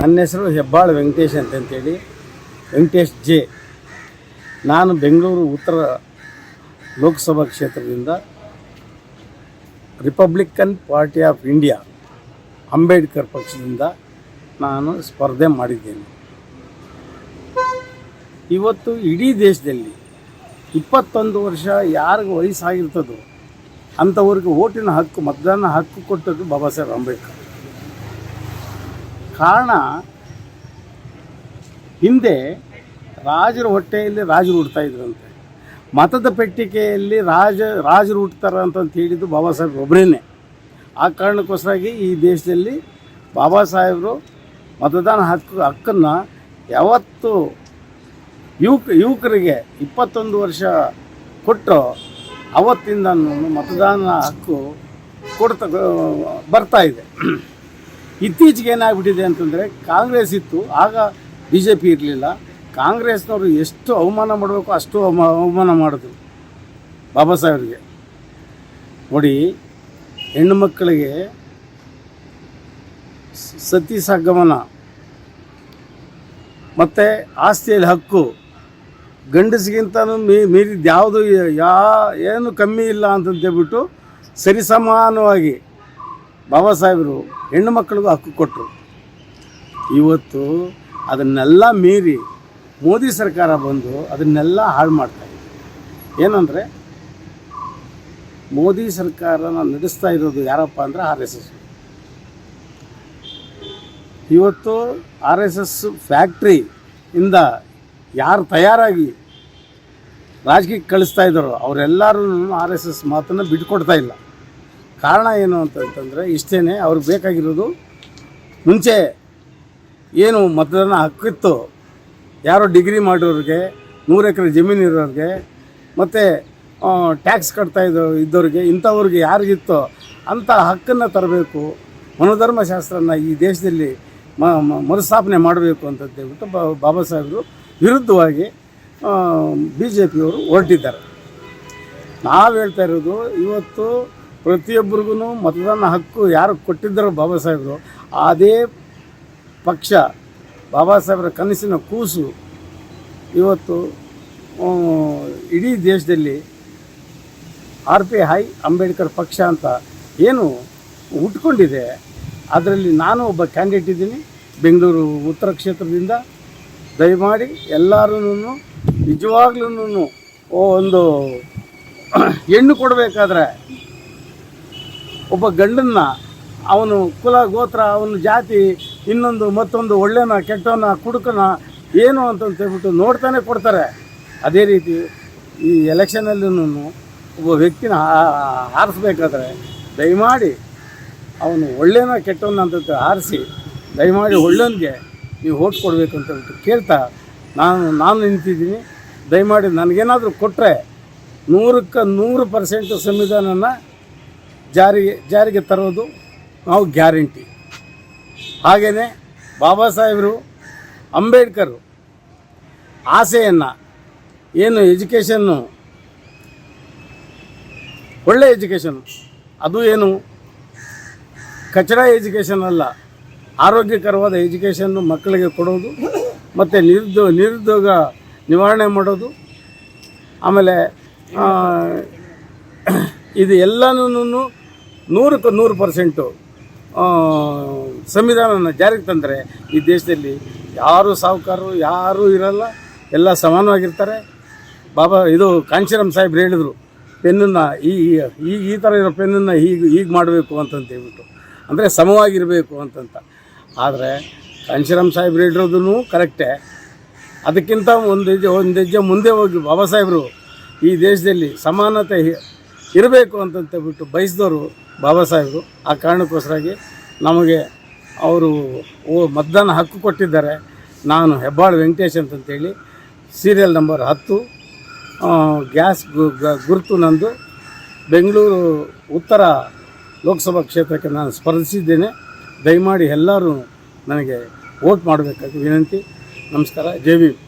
ನನ್ನ ಹೆಸರು ಹೆಬ್ಬಾಳ್ ವೆಂಕಟೇಶ್ ಅಂತಂತೇಳಿ. ವೆಂಕಟೇಶ್ ಜೆ. ನಾನು ಬೆಂಗಳೂರು ಉತ್ತರ ಲೋಕಸಭಾ ಕ್ಷೇತ್ರದಿಂದ Republican Party of India Ambedkar ಪಕ್ಷದಿಂದ ನಾನು ಸ್ಪರ್ಧೆ ಮಾಡಿದ್ದೇನೆ. ಇವತ್ತು ಇಡೀ ದೇಶದಲ್ಲಿ ಇಪ್ಪತ್ತೊಂದು ವರ್ಷ ಯಾರಿಗೂ ವಯಸ್ಸಾಗಿರ್ತದೋ ಅಂಥವ್ರಿಗೆ ಓಟಿನ ಹಕ್ಕು, ಮತದಾನ ಹಕ್ಕು ಕೊಟ್ಟದ್ದು ಬಾಬಾ ಸಾಹೇಬ್ ಅಂಬೇಡ್ಕರ್. ಕಾರಣ, ಹಿಂದೆ ರಾಜರ ಹೊಟ್ಟೆಯಲ್ಲಿ ರಾಜರು ಹುಡ್ತಾ ಇದ್ರಂತೆ. ಮತದ ಪೆಟ್ಟಿಗೆಯಲ್ಲಿ ರಾಜ, ರಾಜರು ಹುಡ್ತಾರ ಅಂತಂತ ಹೇಳಿದ್ದು ಬಾಬಾ ಸಾಹೇಬ್ ಒಬ್ಬರೇನೆ ಆ ಕಾರಣಕ್ಕೋಸ್ಕರಾಗಿ ಈ ದೇಶದಲ್ಲಿ ಬಾಬಾ ಸಾಹೇಬರು ಮತದಾನ ಹಕ್ಕು, ಹಕ್ಕನ್ನು ಯಾವತ್ತು ಯುವಕ, ಯುವಕರಿಗೆ ಇಪ್ಪತ್ತೊಂದು ವರ್ಷ ಕೊಟ್ಟು ಅವತ್ತಿಂದ ಮತದಾನ ಹಕ್ಕು ಕೊಡ್ತಾ, ಬರ್ತಾ ಇದೆ. ಇತ್ತೀಚೆಗೆ ಏನಾಗ್ಬಿಟ್ಟಿದೆ ಅಂತಂದರೆ ಕಾಂಗ್ರೆಸ್ ಇತ್ತು, ಆಗ ಬಿ ಜೆ ಪಿ ಇರಲಿಲ್ಲ. ಕಾಂಗ್ರೆಸ್ನವರು ಎಷ್ಟು ಅವಮಾನ ಮಾಡಬೇಕು, ಅಷ್ಟು ಅವಮ, ಅವಮಾನ ಮಾಡಿದ್ರು ಬಾಬಾ ಸಾಹೇಬ್ರಿಗೆ. ನೋಡಿ, ಹೆಣ್ಣು ಮಕ್ಕಳಿಗೆ ಸತಿ ಸಗಮನ, ಮತ್ತು ಆಸ್ತಿಯಲ್ಲಿ ಹಕ್ಕು ಗಂಡಸಿಗಿಂತ ಮೀ ಮೀರಿದ್ದು ಯಾವುದು ಯಾ, ಏನು ಕಮ್ಮಿ ಇಲ್ಲ ಅಂತಂತೇಳ್ಬಿಟ್ಟು ಸರಿಸಮಾನವಾಗಿ ಬಾಬಾ ಸಾಹೇಬರು ಹೆಣ್ಣು ಮಕ್ಕಳಿಗೂ ಹಕ್ಕು ಕೊಟ್ಟರು. ಇವತ್ತು ಅದನ್ನೆಲ್ಲ ಮೀರಿ ಮೋದಿ ಸರ್ಕಾರ ಬಂದು ಅದನ್ನೆಲ್ಲ ಹಾಳು ಮಾಡ್ತಾ ಇದೆ. ಏನಂದರೆ ಮೋದಿ ಸರ್ಕಾರನ ನಡೆಸ್ತಾ ಇರೋದು ಯಾರಪ್ಪ ಅಂದರೆ ಆರ್ ಎಸ್ ಎಸ್. ಇವತ್ತು ಆರ್ ಎಸ್ ಎಸ್ ಫ್ಯಾಕ್ಟ್ರಿ ಇಂದ ಯಾರು ತಯಾರಾಗಿ ರಾಜಕೀಯಕ್ಕೆ ಕಳಿಸ್ತಾ ಇದ್ದಾರೋ ಅವರೆಲ್ಲರೂ ಆರ್ ಎಸ್ ಎಸ್ ಮಾತನ್ನು ಬಿಟ್ಕೊಡ್ತಾ ಇಲ್ಲ. ಕಾರಣ ಏನು ಅಂತಂತಂದರೆ ಇಷ್ಟೇ ಅವ್ರಿಗೆ ಬೇಕಾಗಿರೋದು ಮುಂಚೆ ಏನು ಮತದಾನ ಹಕ್ಕಿತ್ತು ಯಾರೋ ಡಿಗ್ರಿ ಮಾಡಿರೋರಿಗೆ, ನೂರು ಎಕರೆ ಜಮೀನು ಇರೋರಿಗೆ, ಮತ್ತು ಟ್ಯಾಕ್ಸ್ ಕಟ್ತಾ ಇದ್ದೋ ಇದ್ದವ್ರಿಗೆ ಇಂಥವ್ರಿಗೆ ಯಾರಿಗಿತ್ತೋ ಅಂಥ ಹಕ್ಕನ್ನು ತರಬೇಕು. ಮನೋಧರ್ಮಶಾಸ್ತ್ರನ ಈ ದೇಶದಲ್ಲಿ ಮ ಮರುಸ್ಥಾಪನೆ ಮಾಡಬೇಕು ಅಂತ ಹೇಳ್ಬಿಟ್ಟು ಬಾಬಾ ಸಾಹೇಬರು ವಿರುದ್ಧವಾಗಿ ಬಿ ಜೆ ಪಿಯವರು ಹೊರಟಿದ್ದಾರೆ. ನಾವು ಹೇಳ್ತಾ ಇರೋದು ಇವತ್ತು ಪ್ರತಿಯೊಬ್ಬರಿಗೂ ಮತದಾನ ಹಕ್ಕು ಯಾರು ಕೊಟ್ಟಿದ್ದರು ಬಾಬಾ ಸಾಹೇಬರು, ಅದೇ ಪಕ್ಷ ಬಾಬಾ ಸಾಹೇಬರ ಕನಸಿನ ಕೂಸು ಇವತ್ತು ಇಡೀ ದೇಶದಲ್ಲಿ ಆರ್ ಪಿ ಹೈ ಅಂಬೇಡ್ಕರ್ ಪಕ್ಷ ಅಂತ ಏನು ಹುಟ್ಕೊಂಡಿದೆ ಅದರಲ್ಲಿ ನಾನು ಒಬ್ಬ ಕ್ಯಾಂಡಿಡೇಟ್ ಇದ್ದೀನಿ. ಬೆಂಗಳೂರು ಉತ್ತರ ಕ್ಷೇತ್ರದಿಂದ ದಯಮಾಡಿ ಎಲ್ಲರೂ ನಿಜವಾಗ್ಲೂ ಒಂದು ಹೆಣ್ಣು ಕೊಡಬೇಕಾದ್ರೆ ಒಬ್ಬ ಗಂಡನ್ನ, ಅವನು ಕುಲ, ಗೋತ್ರ, ಅವನ ಜಾತಿ, ಇನ್ನೊಂದು ಮತ್ತೊಂದು ಒಳ್ಳೆನ, ಕೆಟ್ಟವನ, ಕುಡುಕನ, ಏನು ಅಂತಂತೇಳ್ಬಿಟ್ಟು ನೋಡ್ತಾನೆ ಕೊಡ್ತಾರೆ. ಅದೇ ರೀತಿ ಈ ಎಲೆಕ್ಷನಲ್ಲೂ ಒಬ್ಬ ವ್ಯಕ್ತಿನ ಹಾರಿಸ್ಬೇಕಾದ್ರೆ ದಯಮಾಡಿ ಅವನು ಒಳ್ಳೆನ, ಕೆಟ್ಟವನ ಅಂತ ಹಾರಿಸಿ, ದಯಮಾಡಿ ಒಳ್ಳೆಯನಿಗೆ ನೀವು ಓಟ್ ಕೊಡಬೇಕು ಅಂತ ಹೇಳ್ಬಿಟ್ಟು ಕೇಳ್ತಾ ನಾನು ನಾನು ನಿಂತಿದ್ದೀನಿ. ದಯಮಾಡಿ ನನಗೇನಾದರೂ ಕೊಟ್ಟರೆ ನೂರಕ್ಕೆ ನೂರು ಪರ್ಸೆಂಟ್ ಸಂವಿಧಾನನ ಜಾರಿಗೆ ಜಾರಿಗೆ ತರೋದು ನಾವು ಗ್ಯಾರಂಟಿ. ಹಾಗೆಯೇ ಬಾಬಾ ಸಾಹೇಬರು ಅಂಬೇಡ್ಕರು ಆಸೆಯನ್ನು, ಏನು ಎಜುಕೇಷನ್ನು ಒಳ್ಳೆ ಎಜುಕೇಷನ್ ಅದು ಏನು ಕಚಡ ಎಜುಕೇಷನ್ ಅಲ್ಲ, ಆರೋಗ್ಯಕರವಾದ ಎಜುಕೇಷನ್ನು ಮಕ್ಕಳಿಗೆ ಕೊಡೋದು, ಮತ್ತು ನಿರುದ್ಯೋಗ ನಿರುದ್ಯೋಗ ನಿವಾರಣೆ ಮಾಡೋದು, ಆಮೇಲೆ ಇದು ಎಲ್ಲನೂ ನೂರಕ್ಕೆ ನೂರು ಪರ್ಸೆಂಟು ಸಂವಿಧಾನನ ಜಾರಿಗೆ ತಂದರೆ ಈ ದೇಶದಲ್ಲಿ ಯಾರು ಸಾಹುಕಾರರು, ಯಾರೂ ಇರಲ್ಲ, ಎಲ್ಲ ಸಮಾನವಾಗಿರ್ತಾರೆ. ಬಾಬಾ, ಇದು ಕಾಂಚೀರಾಮ್ ಸಾಹೇಬ್ರು ಹೇಳಿದರು, ಪೆನ್ನನ್ನು ಈ ಈ ಈ ಥರ ಇರೋ ಪೆನ್ನನ್ನು ಹೀಗೆ ಹೀಗೆ ಮಾಡಬೇಕು ಅಂತಂತ ಹೇಳ್ಬಿಟ್ಟು. ಅಂದರೆ ಸಮವಾಗಿರಬೇಕು ಅಂತಂತ. ಆದರೆ ಕಾಂಚೀರಾಮ್ ಸಾಹೇಬ್ರು ಹೇಳಿರೋದೂ ಕರೆಕ್ಟೇ. ಅದಕ್ಕಿಂತ ಒಂದು ಹೆಜ್ಜೆ ಒಂದು ಹೆಜ್ಜೆ ಮುಂದೆ ಹೋಗಿ ಬಾಬಾ ಸಾಹೇಬರು ಈ ದೇಶದಲ್ಲಿ ಸಮಾನತೆ ಇರಬೇಕು ಅಂತಂತೇಳ್ಬಿಟ್ಟು ಬಯಸಿದವರು ಬಾಬಾ ಸಾಹೇಬರು, ಆ ಕಾರಣಕ್ಕೋಸ್ಕರಾಗಿ ನಮಗೆ ಅವರು ಓ ಮತದಾನ ಹಕ್ಕು ಕೊಟ್ಟಿದ್ದಾರೆ. ನಾನು ಹೆಬ್ಬಾಳು ವೆಂಕಟೇಶ್ ಅಂತಂತೇಳಿ ಸೀರಿಯಲ್ ನಂಬರ್ ಹತ್ತು ಗ್ಯಾಸ್ ಗುರುತು ನಂದು ಬೆಂಗಳೂರು ಉತ್ತರ ಲೋಕಸಭಾ ಕ್ಷೇತ್ರಕ್ಕೆ ನಾನು ಸ್ಪರ್ಧಿಸಿದ್ದೇನೆ. ದಯಮಾಡಿ ಎಲ್ಲರೂ ನನಗೆ ವೋಟ್ ಮಾಡಬೇಕಾಗಿ ವಿನಂತಿ. ನಮಸ್ಕಾರ. ಜೈ ಭೀಮ್.